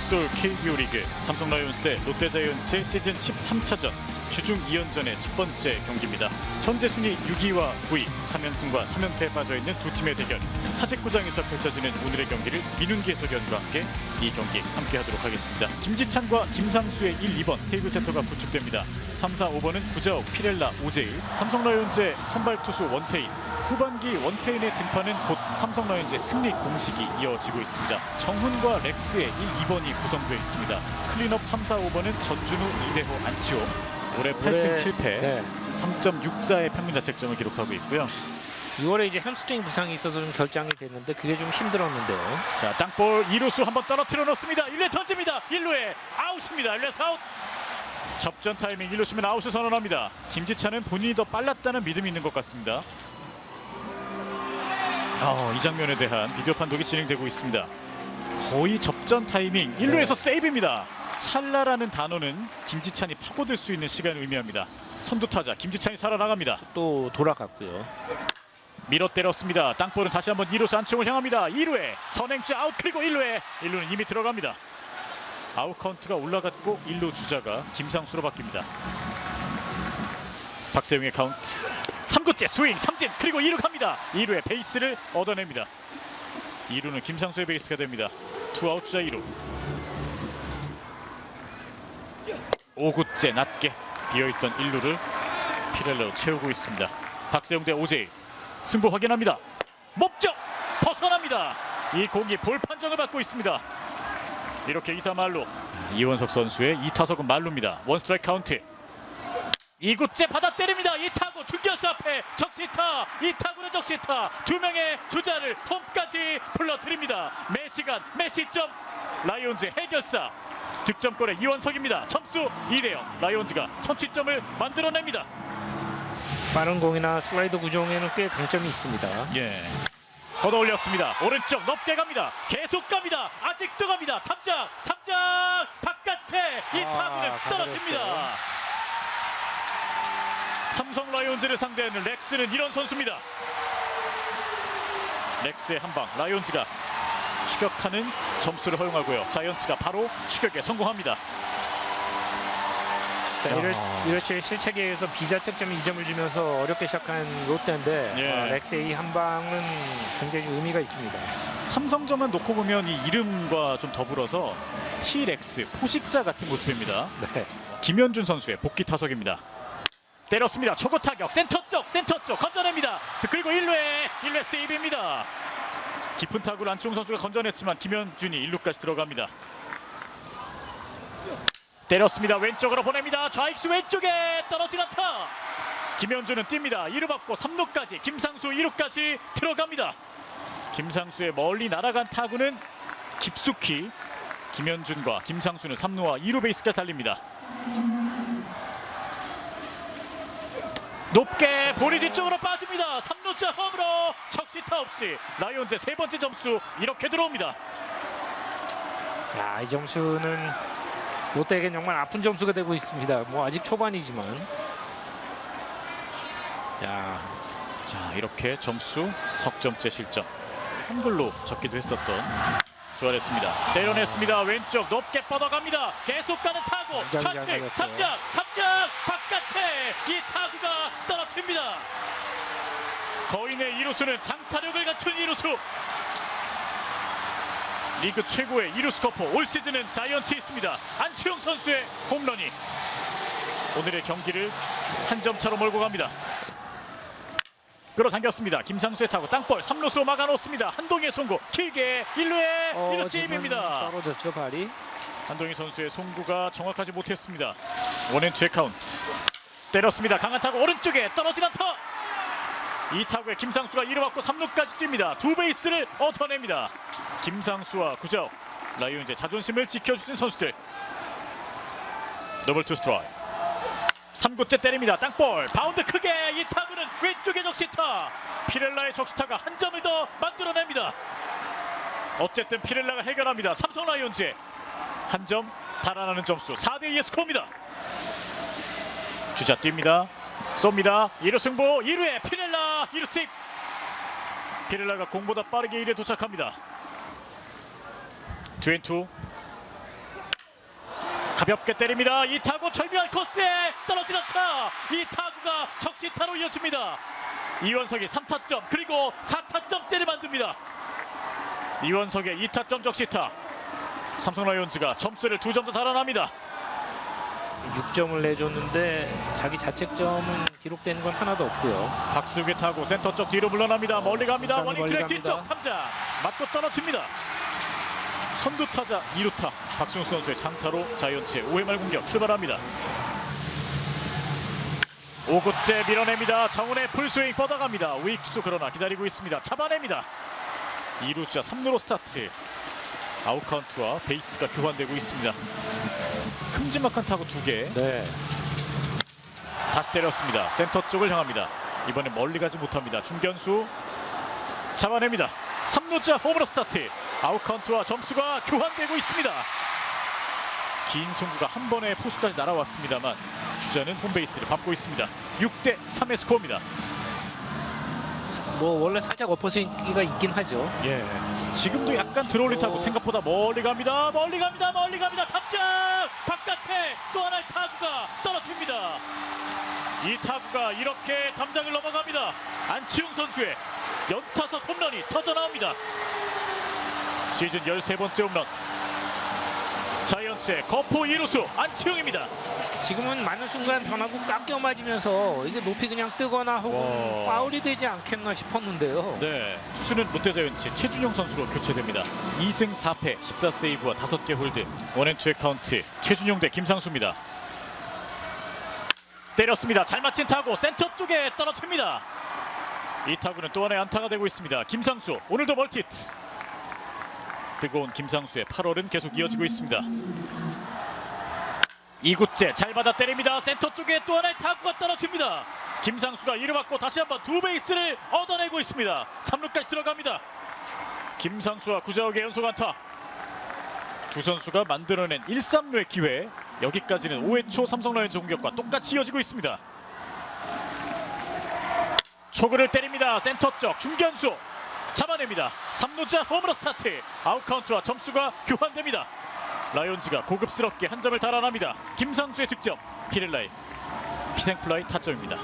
싱솔 KBO 리그 삼성 라이온스 대 롯데자이언츠의 시즌 13차전 주중 2연전의 첫 번째 경기입니다. 현재 순위 6위와 9위, 3연승과 3연패에 빠져있는 두 팀의 대결 사직구장에서 펼쳐지는 오늘의 경기를 민훈기 해설위원과 함께 이 경기 함께하도록 하겠습니다. 김지찬과 김상수의 1, 2번 테이블 세터가 구축됩니다. 3, 4, 5번은 구자욱, 피렐라, 오재일 삼성 라이온즈의 선발 투수 원태인 후반기 원태인의 등판은 곧 삼성 라이온즈의 승리 공식이 이어지고 있습니다. 정훈과 렉스의 1, 2번이 구성되어 있습니다. 클린업 3, 4, 5번은 전준우, 이대호, 안치호 올해 8승 7패 네. 3.64의 평균 자책점을 기록하고 있고요. 6월에 이제 햄스트링 부상이 있어서 좀 결장이 됐는데 그게 좀 힘들었는데요. 자, 땅볼 2루수 한번 떨어뜨려 놓습니다. 1루에 던집니다. 1루에 아웃입니다. 1루에 아웃. 접전 타이밍 1루수면 아웃을 선언합니다. 김지찬은 본인이 더 빨랐다는 믿음이 있는 것 같습니다. 어, 이 장면에 대한 비디오 판독이 진행되고 있습니다. 거의 접전 타이밍 1루에서 네. 세이브입니다. 찰나라는 단어는 김지찬이 파고들 수 있는 시간을 의미합니다. 선두 타자 김지찬이 살아나갑니다. 또 돌아갔고요. 밀어 때렸습니다. 땅볼은 다시 한번 2루수 안쪽을 향합니다. 2루에 선행주 아웃 그리고 1루에 1루는 이미 들어갑니다. 아웃 카운트가 올라갔고 1루 주자가 김상수로 바뀝니다. 박세웅의 카운트 3구째 스윙 삼진 그리고 2루 갑니다. 2루에 베이스를 얻어냅니다. 2루는 김상수의 베이스가 됩니다. 투아웃 주자 2루 5구째 낮게 비어있던 1루를 피렐라로 채우고 있습니다. 박세웅 대 오재일 승부 확인합니다. 목적 벗어납니다. 이 공이 볼 판정을 받고 있습니다. 이렇게 2사 말로 이원석 선수의 2타석은 말루입니다. 원 스트라이크 카운트. 2구째 받아 때립니다. 이 타구 중견수 앞에 적시타. 이 타구는 적시타. 두 명의 주자를 홈까지 불러들입니다. 매 시간 매 시점 라이온즈 해결사 득점골의 이원석입니다. 점수 2대0 라이온즈가 선취점을 만들어냅니다. 빠른 공이나 슬라이더 구종에는 꽤 강점이 있습니다. 예. 걷어 올렸습니다. 오른쪽 높게 갑니다. 계속 갑니다. 아직도 갑니다. 탑장, 탑장 바깥에 이 아, 타구는 떨어집니다. 삼성 라이온즈를 상대하는 렉스는 이런 선수입니다. 렉스의 한 방, 라이온즈가 추격하는 점수를 허용하고요. 자이언츠가 바로 추격에 성공합니다. 자, 이럴, 야. 이렇게 실책에서 비자책점에 2점을 주면서 어렵게 시작한 롯데인데 예. 어, 렉스의 이 한 방은 굉장히 의미가 있습니다. 삼성점만 놓고 보면 이 이름과 좀 더불어서 T-렉스 포식자 같은 모습입니다. 네. 김현준 선수의 복귀 타석입니다. 때렸습니다. 초구 타격 센터 쪽 센터 쪽 건져냅니다. 그리고 1루에 1루에 세이브입니다. 깊은 타구를 안치홍 선수가 건져냈지만 김현준이 1루까지 들어갑니다. 때렸습니다. 왼쪽으로 보냅니다. 좌익수 왼쪽에 떨어지는 타. 김현준은 뜁니다. 2루 받고 3루까지 김상수 2루까지 들어갑니다. 김상수의 멀리 날아간 타구는 깊숙이 김현준과 김상수는 3루와 2루 베이스까지 달립니다. 높게 볼이 뒤쪽으로 빠집니다. 3루자 홈으로 적시타 없이 라이온즈의 세 번째 점수 이렇게 들어옵니다. 야, 이 점수는 롯데에겐 정말 아픈 점수가 되고 있습니다. 뭐 아직 초반이지만. 야, 자 이렇게 점수 석점째 실점 한글로 적기도 했었던 수아레스입니다. 때려냈습니다. 왼쪽 높게 뻗어갑니다. 계속 가는 타구 좌측. 탑장 탑장 바깥에 이 타구가 떨어집니다. 거인의 이루수는 장타력을 갖춘 이루수 리그 최고의 이루스 커퍼 올 시즌은 자이언츠 있습니다. 안치홍 선수의 홈런이 오늘의 경기를 한 점 차로 몰고 갑니다. 끌어당겼습니다. 김상수의 타고 땅볼 3루수로 막아놓습니다. 한동희의 송구 길게 1루에 어, 1루 지금 세입입니다. 떨어졌죠, 발이. 한동희 선수의 송구가 정확하지 못했습니다. 원앤 투의 카운트 때렸습니다. 강한 타구 오른쪽에 떨어지는 타. 이 타구에 김상수가 2루 받고 3루까지 뜁니다. 두 베이스를 얻어냅니다. 김상수와 구자욱 라이온즈의 자존심을 지켜주신 선수들. 더블 투 스트라이크. 3구째 때립니다. 땅볼 바운드 크게 이 타구는 왼쪽의 적시타. 피렐라의 적시타가 한 점을 더 만들어냅니다. 어쨌든 피렐라가 해결합니다. 삼성 라이온즈의 한 점 달아나는 점수 4대 2의 스코어입니다. 주자 뜁니다. 쏩니다. 2루 승부 2루에 피렐라 2루 세이브. 피렐라가 공보다 빠르게 1에 도착합니다. 투앤투 가볍게 때립니다. 이 타구 절묘한 코스에 떨어지는 타. 이 타구가 적시타로 이어집니다. 이원석이 3타점 그리고 4타점째를 만듭니다. 이원석의 2타점 적시타. 삼성 라이온즈가 점수를 두점더 달아납니다. 6점을 내줬는데 자기 자책점은 기록되는 건 하나도 없고요. 박수기 타고 센터 쪽 뒤로 물러납니다. 멀리 갑니다. 일단 원인 멀리 트랙 갑니다. 뒤쪽 탐자 맞고 떨어집니다. 선두 타자 2루타 박승욱 선수의 장타로 자이언츠의 5회 말 공격 출발합니다. 5구째 밀어냅니다. 정훈의 풀스윙 뻗어갑니다. 우익수 그러나 기다리고 있습니다. 잡아냅니다. 2루자 3루로 스타트. 아웃카운트와 베이스가 교환되고 있습니다. 큼지막한 타구 2개. 네. 다시 때렸습니다. 센터 쪽을 향합니다. 이번엔 멀리 가지 못합니다. 중견수 잡아냅니다. 3루자 홈으로 스타트. 아웃카운트와 점수가 교환되고 있습니다. 긴 송구가 한 번에 포수까지 날아왔습니다만 주자는 홈베이스를 밟고 있습니다. 6대 3의 스코어입니다. 뭐 원래 살짝 엎어지기가 있긴 하죠. 예. 지금도 약간 들어올리 타고 어. 생각보다 멀리 갑니다. 멀리 갑니다. 멀리 갑니다. 탑장 바깥에 또 하나의 타구가 떨어집니다. 이 타구가 이렇게 담장을 넘어갑니다. 안치웅 선수의 연타석 홈런이 터져 나옵니다. 시즌 13번째 홈런. 자이언츠의 거포 2루수 안치웅입니다. 지금은 많은 순간 변하고 깎여 맞으면서 이게 높이 그냥 뜨거나 혹은 와. 파울이 되지 않겠나 싶었는데요. 네, 투수는 롯데자이언츠 최준용 선수로 교체됩니다. 2승 4패 14세이브와 5개 홀드 원앤투의 카운트 최준용 대 김상수입니다. 때렸습니다. 잘 맞힌 타구 센터 쪽에 떨어집니다. 이 타구는 또 하나의 안타가 되고 있습니다. 김상수 오늘도 멀티트. 뜨거운 김상수의 8월은 계속 이어지고 있습니다. 2구째 잘 받아 때립니다. 센터 쪽에 또 하나의 타구가 떨어집니다. 김상수가 이를 받고 다시 한번 두 베이스를 얻어내고 있습니다. 3루까지 들어갑니다. 김상수와 구자욱의 연속 안타. 두 선수가 만들어낸 1, 3루의 기회. 여기까지는 5회 초 삼성 라이온즈 공격과 똑같이 이어지고 있습니다. 초구를 때립니다. 센터 쪽 중견수 잡아냅니다. 3루자 홈으로 스타트. 아웃 카운트와 점수가 교환됩니다. 라이온즈가 고급스럽게 한 점을 달아납니다. 김상수의 득점. 피렐라의 피생플라이 타점입니다.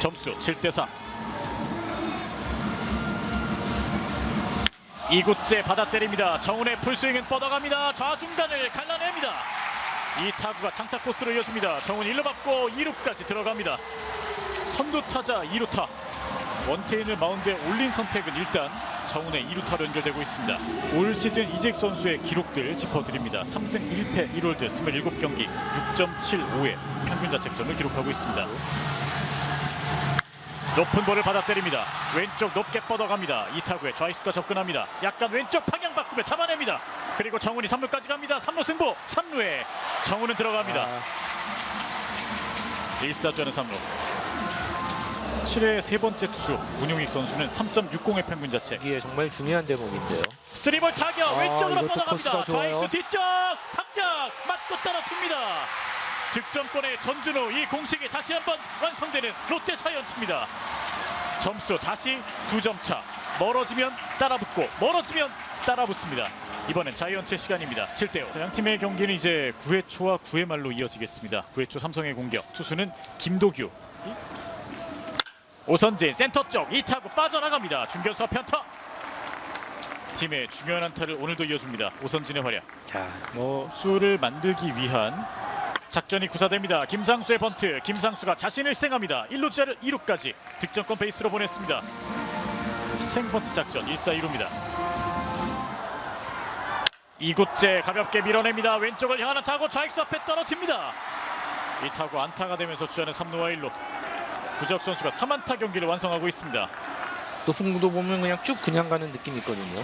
점수 7대 3. 2구째 받아 때립니다. 정훈의 풀스윙은 뻗어갑니다. 좌중간을 갈라냅니다. 이 타구가 장타 코스로 이어집니다. 정훈 1루 받고 2루까지 들어갑니다. 선두 타자 2루타. 원태인을 마운드에 올린 선택은 일단 정훈의 2루타로 연결되고 있습니다. 올 시즌 이재익 선수의 기록들 짚어드립니다. 3승 1패 1홀드 27경기 6.75의 평균 자책점을 기록하고 있습니다. 높은 볼을 받아 때립니다. 왼쪽 높게 뻗어갑니다. 이 타구에 좌익수가 접근합니다. 약간 왼쪽 방향 바꾸며 잡아냅니다. 그리고 정훈이 3루까지 갑니다. 3루 승부 3루에 정훈은 들어갑니다. 아, 1사전은 3루. 7회 세 번째 투수 문용익 선수는 3.60의 평균 자책. 이게 정말 중요한 대목인데요. 쓰리볼 타격 아, 왼쪽으로 이것도 뻗어갑니다. 코스가 좋아요. 좌익수 뒤쪽 탑장 맞고 떨어집니다. 득점권의 전준우 이 공식이 다시 한번 완성되는 롯데 자이언츠입니다. 점수 다시 두 점 차. 멀어지면 따라붙고 멀어지면 따라붙습니다. 이번엔 자이언츠의 시간입니다. 7대5. 양 팀의 경기는 이제 9회 초와 9회 말로 이어지겠습니다. 9회 초 삼성의 공격. 투수는 김도규. 오선진 센터 쪽이 타구 빠져나갑니다. 중견수 편타. 팀의 중요한 안타를 오늘도 이어줍니다. 오선진의 활약. 자, 뭐 수를 만들기 위한 작전이 구사됩니다. 김상수의 번트. 김상수가 자신을 희생합니다. 1루자를 2루까지 득점권 베이스로 보냈습니다. 희생 번트 작전 1사 2루입니다. 2구째 가볍게 밀어냅니다. 왼쪽을 향하는 타구 좌익수 앞에 떨어집니다. 이 타구 안타가 되면서 주자는 3루와 1루. 구적 선수가 3안타 경기를 완성하고 있습니다. 높은 구도 보면 그냥 쭉 그냥 가는 느낌이 있거든요.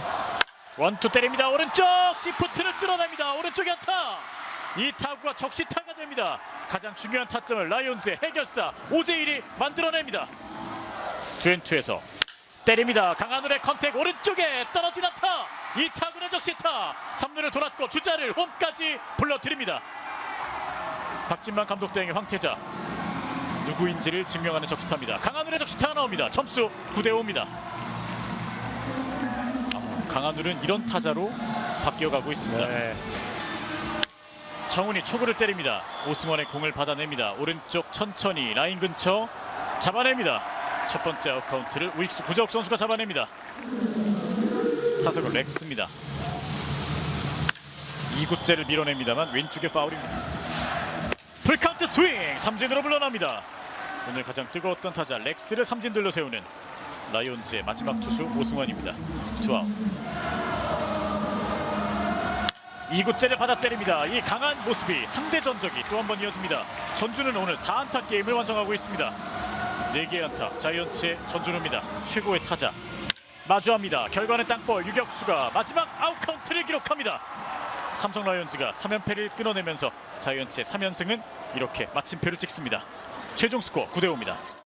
원투 때립니다. 오른쪽 시프트를 끌어냅니다. 오른쪽 연타. 이 타구가 적시타가 됩니다. 가장 중요한 타점을 라이온즈의 해결사 오재일이 만들어냅니다. 투앤투에서 때립니다. 강한울의 컨택 오른쪽에 떨어진 안타. 이 타구는 적시타. 3루를 돌았고 주자를 홈까지 불러드립니다. 박진만 감독 대행의 황태자. 누구인지를 증명하는 적시타입니다. 강한울의 적시타가 나옵니다. 점수 9대 5입니다. 강한울은 이런 타자로 바뀌어가고 있습니다. 네. 정훈이 초구를 때립니다. 오승원의 공을 받아냅니다. 오른쪽 천천히 라인 근처 잡아냅니다. 첫 번째 아웃 카운트를 우익수 구자욱 선수가 잡아냅니다. 타석은 렉스입니다. 2구째를 밀어냅니다만 왼쪽에 파울입니다. 풀카운트 스윙 삼진으로 물러납니다. 오늘 가장 뜨거웠던 타자 렉스를 삼진 들러 세우는 라이온즈의 마지막 투수 오승원입니다. 투아웃. 2구째를 받아 때립니다. 이 강한 모습이 상대 전적이 또 한 번 이어집니다. 전주는 오늘 4안타 게임을 완성하고 있습니다. 4개의 안타 자이언츠의 전준우입니다. 최고의 타자 마주합니다. 결과는 땅볼 유격수가 마지막 아웃 카운트를 기록합니다. 삼성 라이온즈가 3연패를 끊어내면서 자이언츠의 3연승은 이렇게 마침표를 찍습니다. 최종 스코어 9대 5입니다.